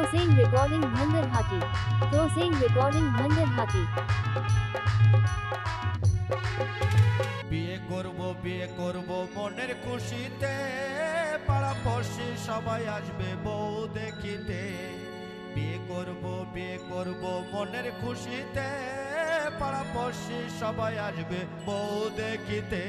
Processing recording Bhangar Hati. Processing recording Bhangar Hati. বিয়ে করব বিয়ে করব মনের খুশিতে পাড়া পড়শি সবাই আসবে বউ দেখিতে বিয়ে করব বিয়ে করব মনের খুশিতে পাড়া পড়শি সবাই আসবে বউ দেখিতে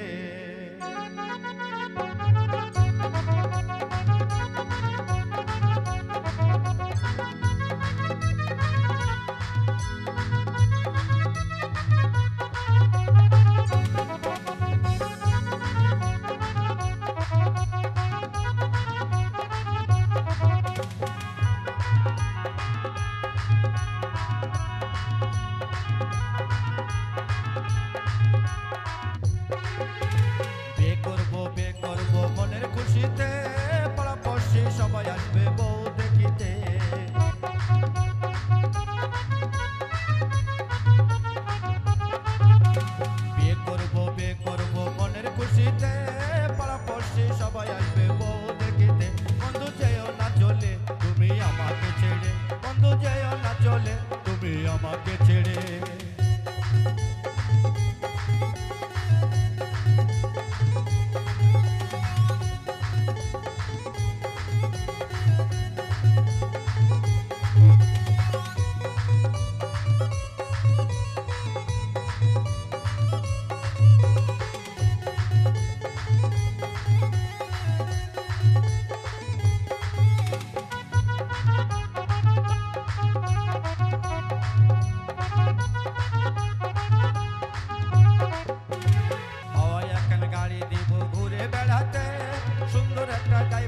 বন্ধু যেও না চলে তুমি আমাকে ছেড়ে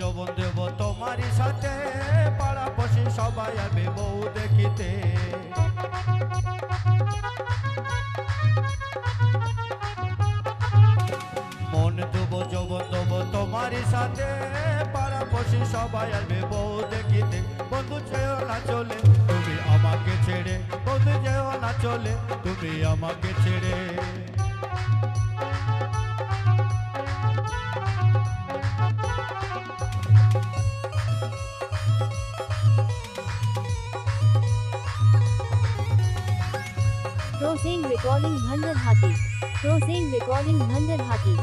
যবন দেব তোমারই সাথে। পাড়া পশি সবাই আসবে বউ দেখিতে। মন দেব যবন দেব তোমারই সাথে। পাড়া পশি সবাই আসবে বউ দেখিতে বন্ধু যেও না চলে তুমি আমাকে ছেড়ে বন্ধু যেও না চলে তুমি আমাকে ছেড়ে Processing recording Bhangar Hati. Processing recording Bhangar Hati.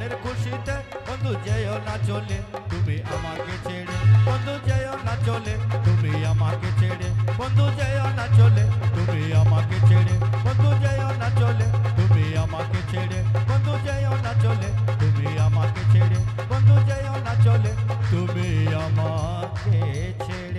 মনের খুশিতে, বন্ধু যেও না চলে, তুমি আমাকে ছেড়ে। বন্ধু যেও না চলে, তুমি আমাকে ছেড়ে। বন্ধু যেও না চলে, তুমি আমাকে ছেড়ে। বন্ধু যেও না চলে, তুমি আমাকে ছেড়ে। বন্ধু যেও না চলে, তুমি আমাকে ছেড়ে। বন্ধু যেও না চলে, তুমি আমাকে ছেড়ে।